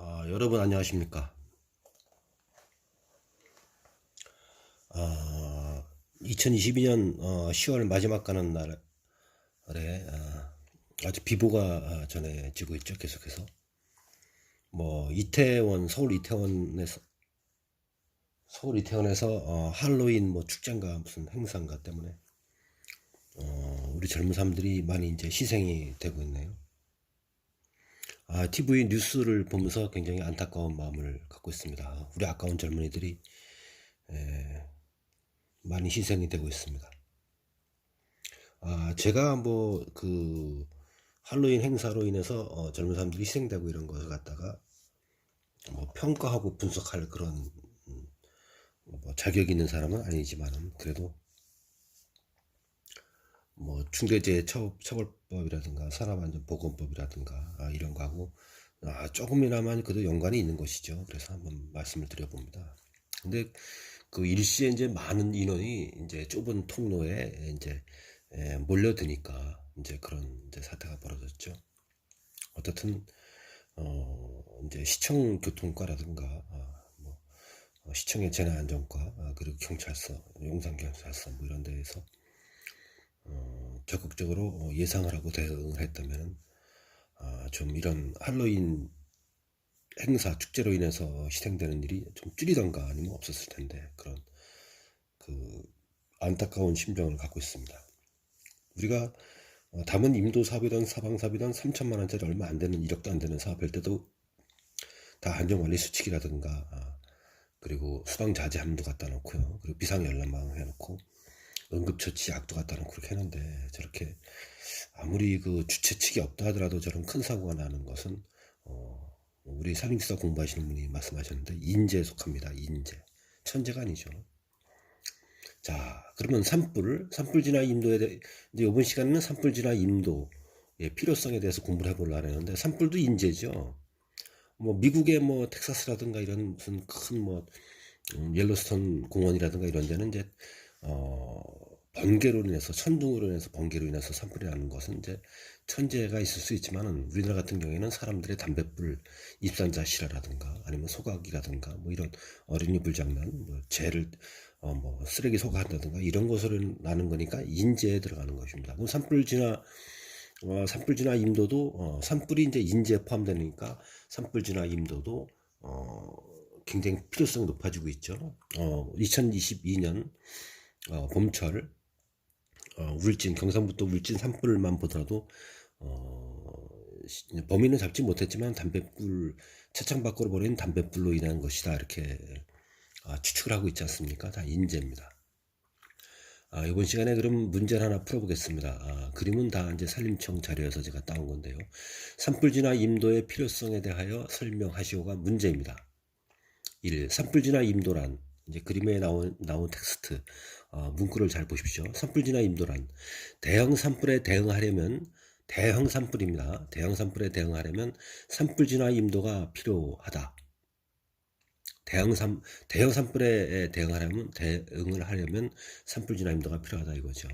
아, 여러분 안녕하십니까? 아, 2022년 10월 마지막 가는 날에 아, 아주 비보가 아, 전해지고 있죠. 계속해서 뭐 이태원 서울 이태원에서 서울 이태원에서 어, 할로윈 뭐 축제인가 무슨 행사인가 때문에 어, 우리 젊은 사람들이 많이 이제 희생이 되고 있네요. 아, TV 뉴스를 보면서 굉장히 안타까운 마음을 갖고 있습니다. 우리 아까운 젊은이들이 에, 많이 희생이 되고 있습니다. 아, 제가 뭐 그 할로윈 행사로 인해서 어, 젊은 사람들이 희생되고 이런 것을 갖다가 뭐 평가하고 분석할 그런 음, 뭐 자격 있는 사람은 아니지만은 그래도 뭐 중대재해 처- 처벌법이라든가 산업안전보건법이라든가 아, 이런 거하고 아, 조금이나마 그래도 연관이 있는 것이죠. 그래서 한번 말씀을 드려봅니다. 근데 그 일시에 이제 많은 인원이 이제 좁은 통로에 이제 에, 몰려드니까 이제 그런 이제 사태가 벌어졌죠. 어떻든 어 이제 시청 교통과라든가 아, 뭐 어, 시청의 재난안전과 아, 그리고 경찰서, 용산 경찰서 뭐 이런 데에서 어, 적극적으로 어, 예상을 하고 대응을 했다면 아, 좀 이런 할로윈 행사 축제로 인해서 희생되는 일이 좀 줄이던가 아니면 없었을 텐데 그런 그 안타까운 심정을 갖고 있습니다. 우리가 어, 담은 임도 사업이든 사방 사업이든 3천만 원짜리 얼마 안 되는 1억도 안 되는 사업일 때도 다 안전 관리 수칙이라든가 아, 그리고 수방 자제 함도 갖다 놓고요. 그리고 비상 연락망 해놓고 응급처치 약도 갖다 놓고 그렇게 했는데 저렇게 아무리 그 주최 측이 없다 하더라도 저런 큰 사고가 나는 것은 어, 우리 산림시설 공부하시는 분이 말씀하셨는데 인재에 속합니다. 인재 천재가 아니죠. 자 그러면 산불 산불 진화 임도에 대해 이제 이번 시간에는 산불 진화 임도의 필요성에 대해서 공부를 해보려고 하는데 산불도 인재죠. 뭐 미국의 뭐 텍사스라든가 이런 무슨 큰 뭐 옐로스톤 공원이라든가 이런 데는 이제 어 번개로 인해서 천둥으로 인해서 번개로 인해서 산불이 나는 것은 이제 천재가 있을 수 있지만은 우리나라 같은 경우에는 사람들의 담뱃불 입산자 실화라든가 아니면 소각이라든가 뭐 이런 어린이 불장난 뭐 재를 어 뭐 쓰레기 소각한다든가 이런 것으로 나는 거니까 인재에 들어가는 것입니다. 그럼 산불 진화 어, 산불 진화 임도도 어, 산불이 이제 인재에 포함되니까 산불 진화 임도도 어, 굉장히 필요성이 높아지고 있죠. 어, 2022년 어, 봄철 어, 울진 경상북도 울진 산불만 보더라도 어, 시- 범인은 잡지 못했지만 담뱃불 차창 밖으로 버린 담뱃불로 인한 것이다 이렇게 아, 추측을 하고 있지 않습니까? 다 인재입니다. 아, 이번 시간에 그럼 문제를 하나 풀어보겠습니다. 아, 그림은 다 이제 산림청 자료에서 제가 따온 건데요. 산불 진화 임도의 필요성에 대하여 설명하시오가 문제입니다. 1. 산불 진화 임도란 이제 그림에 나온 나온 텍스트 어, 문구를 잘 보십시오. 산불진화 임도란 대형 산불에 대응하려면 대형 산불입니다. 대형 산불에 대응하려면 산불 진화 임도가 필요하다. 대형 산 대형 산불에 대응하려면 대응을 하려면 산불 진화 임도가 필요하다 이거죠.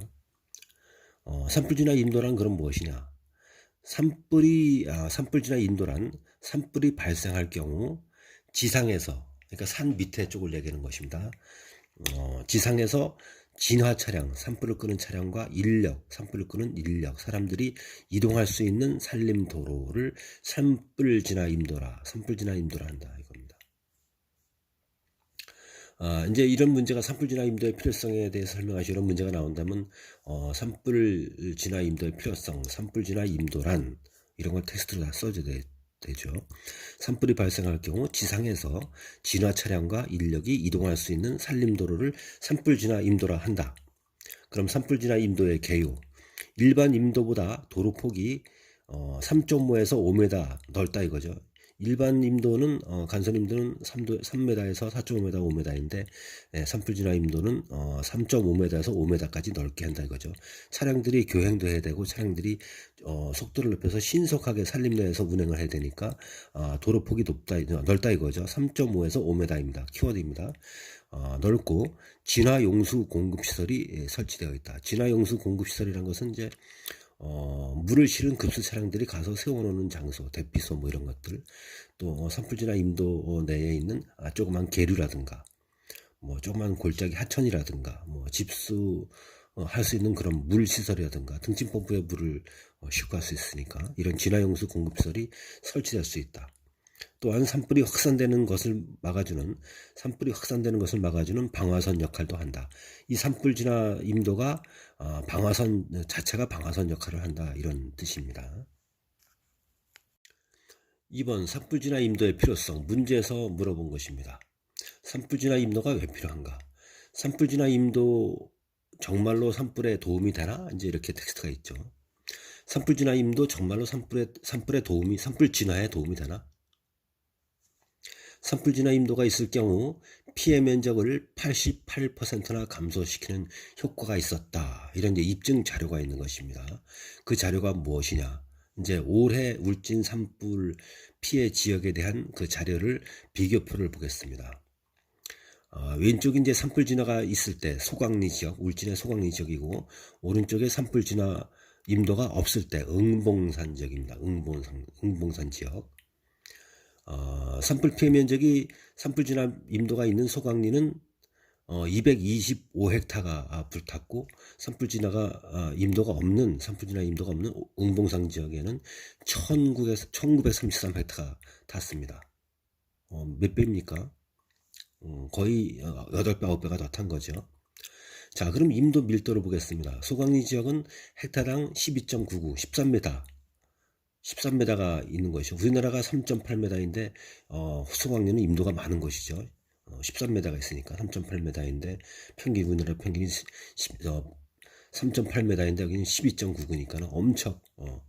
어, 산불 진화 임도란 그럼 무엇이냐? 산불이 아, 산불 진화 인도란 산불이 발생할 경우 지상에서 그러니까 산 밑에 쪽을 얘기하는 것입니다. 어, 지상에서 진화 차량, 산불을 끄는 차량과 인력, 산불을 끄는 인력, 사람들이 이동할 수 있는 산림 도로를 산불 진화 임도라, 산불 진화 임도라 한다 이겁니다. 아, 이제 이런 문제가 산불 진화 임도의 필요성에 대해서 설명하시 이런 문제가 나온다면 어, 산불 진화 임도의 필요성, 산불 진화 임도란 이런 걸 텍스트로 다 써줘야 되, 되죠. 산불이 발생할 경우 지상에서 진화 차량과 인력이 이동할 수 있는 산림도로를 산불 진화 임도라 한다. 그럼 산불 진화 임도의 개요. 일반 임도보다 도로 폭이 어, 3.5에서 5m 넓다 이거죠. 일반 임도는 어, 간선 임도는 3도, 3m에서 4.5m, 5m인데 예, 산불 진화 임도는 어, 3.5m에서 5m까지 넓게 한다 이거죠. 차량들이 교행도 해야 되고 차량들이 어, 속도를 높여서 신속하게 산림 내에서 운행을 해야 되니까 어, 도로 폭이 높다 넓다 이거죠. 3.5에서 5m입니다. 키워드입니다. 어, 넓고 진화 용수 공급 시설이 예, 설치되어 있다. 진화 용수 공급 시설이란 것은 이제 어, 물을 실은 급수 차량들이 가서 세워놓는 장소, 대피소 뭐 이런 것들, 또 어, 산불지나 임도 내에 있는 아, 조그만 계류라든가, 뭐 조그만 골짜기 하천이라든가, 뭐 집수 어, 할 수 있는 그런 물 시설이라든가 등짐 펌프에 물을 어, 싣고 갈수 있으니까 이런 진화용수 공급시설이 설치될 수 있다. 또한 산불이 확산되는 것을 막아주는 산불이 확산되는 것을 막아주는 방화선 역할도 한다. 이 산불 진화 임도가 어, 방화선 자체가 방화선 역할을 한다 이런 뜻입니다. 2번 산불 진화 임도의 필요성 문제에서 물어본 것입니다. 산불 진화 임도가 왜 필요한가? 산불 진화 임도 정말로 산불에 도움이 되나? 이제 이렇게 텍스트가 있죠. 산불 진화 임도 정말로 산불에 산불에 도움이 산불 진화에 도움이 되나? 산불 진화 임도가 있을 경우 피해 면적을 88%나 감소시키는 효과가 있었다. 이런 이제 입증 자료가 있는 것입니다. 그 자료가 무엇이냐? 이제 올해 울진 산불 피해 지역에 대한 그 자료를 비교표를 보겠습니다. 어, 왼쪽이 이제 산불 진화가 있을 때 소강리 지역, 울진의 소강리 지역이고 오른쪽에 산불 진화 임도가 없을 때 응봉산 지역입니다. 응봉산, 응봉산 지역. 어, 산불 피해 면적이 산불 진화 임도가 있는 소강리는 어, 225헥타가 아, 불탔고 산불 진화가 아, 임도가 없는 산불 진화 임도가 없는 응봉산 지역에는 1900, 1933헥타가 탔습니다. 어, 몇 배입니까? 어, 거의 8배, 9배가 더 탄 거죠. 자, 그럼 임도 밀도를 보겠습니다. 소강리 지역은 헥타당 12.99, 13m. 13m가 있는 것이죠. 우리나라가 3.8m인데 어, 소강리는 임도가 많은 것이죠. 어, 13m가 있으니까 3.8m인데 평균 우리나라 평균이 10, 어, 3.8m인데 여기는 12.99니까 엄청 어,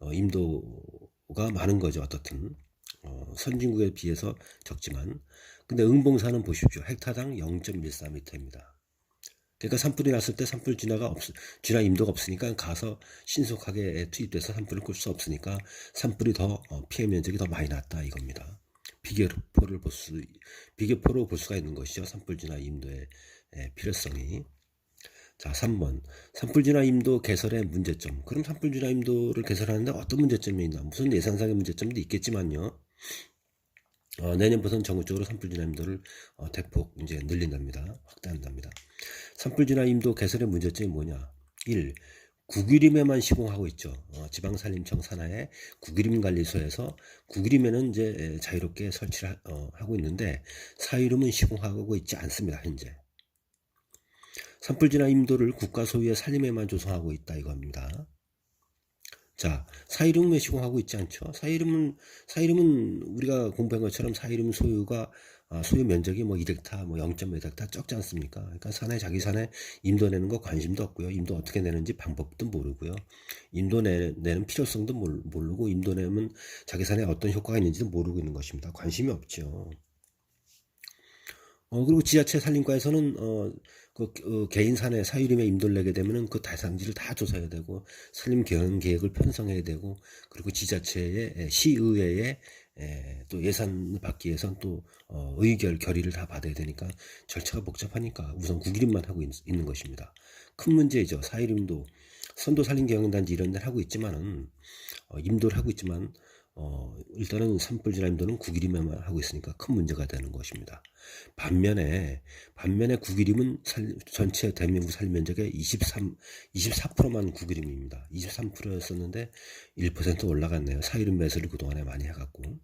어, 임도가 많은 거죠. 어떻든 어, 선진국에 비해서 적지만 근데 응봉사는 보십시오. 헥타당 0.14m입니다. 그러니까 산불이 났을 때 산불 진화가 없, 진화 임도가 없으니까 가서 신속하게 투입돼서 산불을 끌 수 없으니까 산불이 더 어, 피해 면적이 더 많이 났다 이겁니다. 비교포를 볼 수, 비교포로 볼 수가 있는 것이죠. 산불 진화 임도의 필요성이. 자, 3번. 산불 진화 임도 개설의 문제점. 그럼 산불 진화 임도를 개설하는데 어떤 문제점이 있나? 무슨 예산상의 문제점도 있겠지만요. 어, 내년부터는 전국적으로 산불 진화 임도를 어, 대폭 이제 늘린답니다. 확대한답니다. 산불 진화 임도 개설의 문제점이 뭐냐? 1. 국유림에만 시공하고 있죠. 어, 지방산림청 산하의 국유림 관리소에서 국유림에는 이제 자유롭게 설치를 하, 어, 하고 있는데 사유림은 시공하고 있지 않습니다. 현재. 산불 진화 임도를 국가 소유의 산림에만 조성하고 있다 이겁니다. 자, 사이름은 왜 시공 하고 있지 않죠? 사이름은, 사이름은 우리가 공부한 것처럼 사이름 소유가, 아, 소유 면적이 뭐 2헥타, 뭐 0.몇 헥타 적지 않습니까? 그러니까 산에, 자기 산에 임도 내는 거 관심도 없고요. 임도 어떻게 내는지 방법도 모르고요. 임도 내, 내는 필요성도 모르고, 임도 내면 자기 산에 어떤 효과가 있는지도 모르고 있는 것입니다. 관심이 없죠. 어, 그리고 지자체 산림과에서는, 어, 그, 그 개인 산에 사유림에 임도를 내게 되면은 그 대상지를 다 조사해야 되고 산림 개헌 계획을 편성해야 되고 그리고 지자체의 시의회의 에, 또 예산을 받기 위해선 또 어, 의결 결의를 다 받아야 되니까 절차가 복잡하니까 우선 국일임만 하고 있, 는 것입니다. 큰 문제죠. 사유림도 선도 산림 경영단지 이런 데를 하고 있지만은 어, 임도를 하고 있지만 어, 일단은 산불 진화임도는 9일이면 하고 있으니까 큰 문제가 되는 것입니다. 반면에, 반면에 9일이면 살, 전체 대한민국 살림 면적의 23, 24%만 9일임입니다. 23%였었는데 1% 올라갔네요. 사일음 매수를 그동안에 많이 해갖고.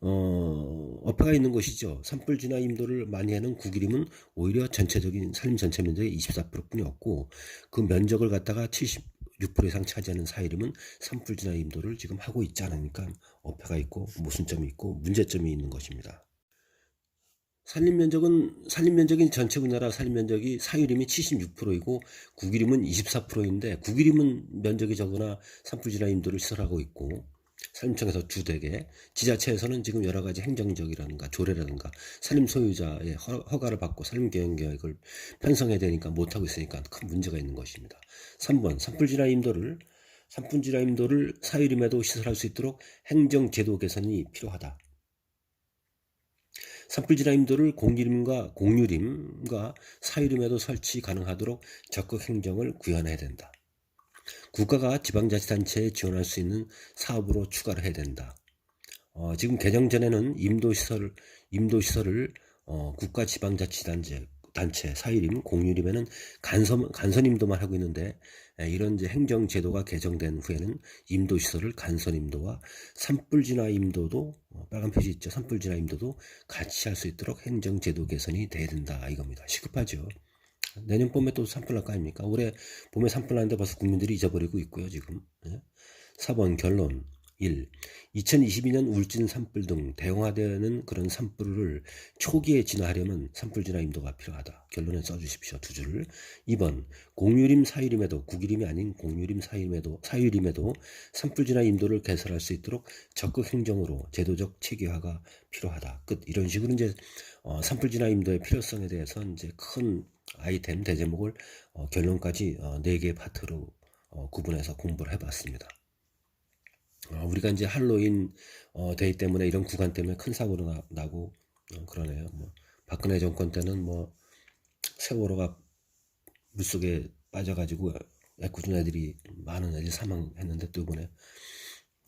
어, 어폐가 있는 것이죠. 산불 진화 임도를 많이 하는 9일임은 오히려 전체적인 살림 전체 면적의 24%뿐이었고 그 면적을 갖다가 70, 6% 이상 차지하는 사이름은 산불 진화 임도를 지금 하고 있지 않으니까 어폐가 있고 모순점이 있고 문제점이 있는 것입니다. 산림 면적은 산림 면적인 전체 우리나라 산림 면적이 사유림이 76%이고 국유림은 24%인데 국유림은 면적이 적으나 산불 진화 임도를 시설하고 있고 산림청에서 두 대게, 지자체에서는 지금 여러 가지 행정적이라든가 조례라든가 산림 소유자의 허가를 받고 산림 경영 계획을 편성해야 되니까 못하고 있으니까 큰 문제가 있는 것입니다. 3번 산불진화 임도를 산불진화 임도를 사유림에도 시설할 수 있도록 행정 제도 개선이 필요하다. 산불진화 임도를 공유림과 공유림과 사유림에도 설치 가능하도록 적극 행정을 구현해야 된다. 국가가 지방자치단체에 지원할 수 있는 사업으로 추가를 해야 된다. 어, 지금 개정 전에는 임도시설, 임도시설을 어, 국가 지방자치단체 단체 사유림, 공유림에는 간선, 간선임도만 하고 있는데 에, 이런 이제 행정제도가 개정된 후에는 임도시설을 간선임도와 산불진화 임도도 어, 빨간 표시 있죠. 산불진화 임도도 같이 할 수 있도록 행정제도 개선이 돼야 된다 이겁니다. 시급하죠. 내년 봄에 또 산불 날거 아닙니까? 올해 봄에 산불 나는데 벌써 국민들이 잊어버리고 있고요, 지금. 예? 4번 결론 1. 2022년 울진 산불 등 대형화되는 그런 산불을 초기에 진화하려면 산불 진화 임도가 필요하다. 결론에 써주십시오. 두 줄을. 2번 공유림 사유림에도 국유림이 아닌 공유림 사유림에도 사유림에도 산불 진화 임도를 개설할 수 있도록 적극 행정으로 제도적 체계화가 필요하다. 끝. 이런 식으로 이제 어, 산불 진화 임도의 필요성에 대해서 이제 큰 아이템 대제목을 어, 결론까지 어, 4개 파트로 어, 구분해서 공부를 해봤습니다. 어, 우리가 이제 할로윈 어, 데이 때문에 이런 구간 때문에 큰 사고가 나, 고 어, 그러네요. 뭐 박근혜 정권 때는 뭐 세월호가 물속에 빠져가지고 애꿎은 애들이 많은 애들이 사망했는데 또 이번에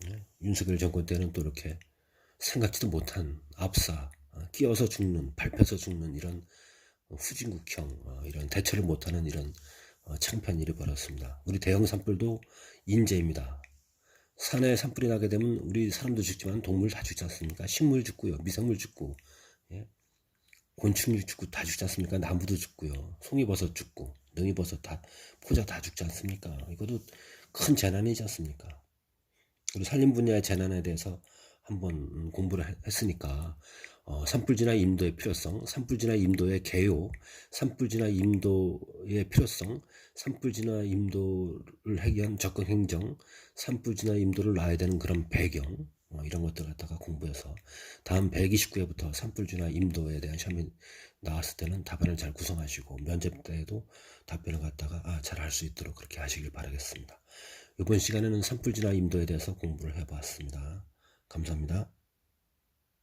예, 윤석열 정권 때는 또 이렇게 생각지도 못한 압사, 어, 끼어서 죽는, 밟혀서 죽는 이런 후진국형 어, 이런 대처를 못하는 이런 어, 창피한 일이 벌었습니다. 우리 대형 산불도 인재입니다. 산에 산불이 나게 되면 우리 사람도 죽지만 동물 다 죽지 않습니까? 식물 죽고요, 미생물 죽고, 예? 곤충이 죽고 다 죽지 않습니까? 나무도 죽고요, 송이버섯 죽고, 능이버섯 다 포자 다 죽지 않습니까? 이것도 큰 재난이지 않습니까? 우리 산림 분야의 재난에 대해서 한번 음, 공부를 했- 했으니까 어, 산불진화 임도의 필요성, 산불진화 임도의 개요, 산불진화 임도의 필요성, 산불 진화 임도를 하기 위한 접근 행정, 산불 진화 임도를 놔야 되는 그런 배경 어, 이런 것들 갖다가 공부해서 다음 129회부터 산불 진화 임도에 대한 시험이 나왔을 때는 답안을 잘 구성하시고 면접 때에도 답변을 갖다가 아, 잘 할 수 있도록 그렇게 하시길 바라겠습니다. 이번 시간에는 산불 진화 임도에 대해서 공부를 해보았습니다. 감사합니다.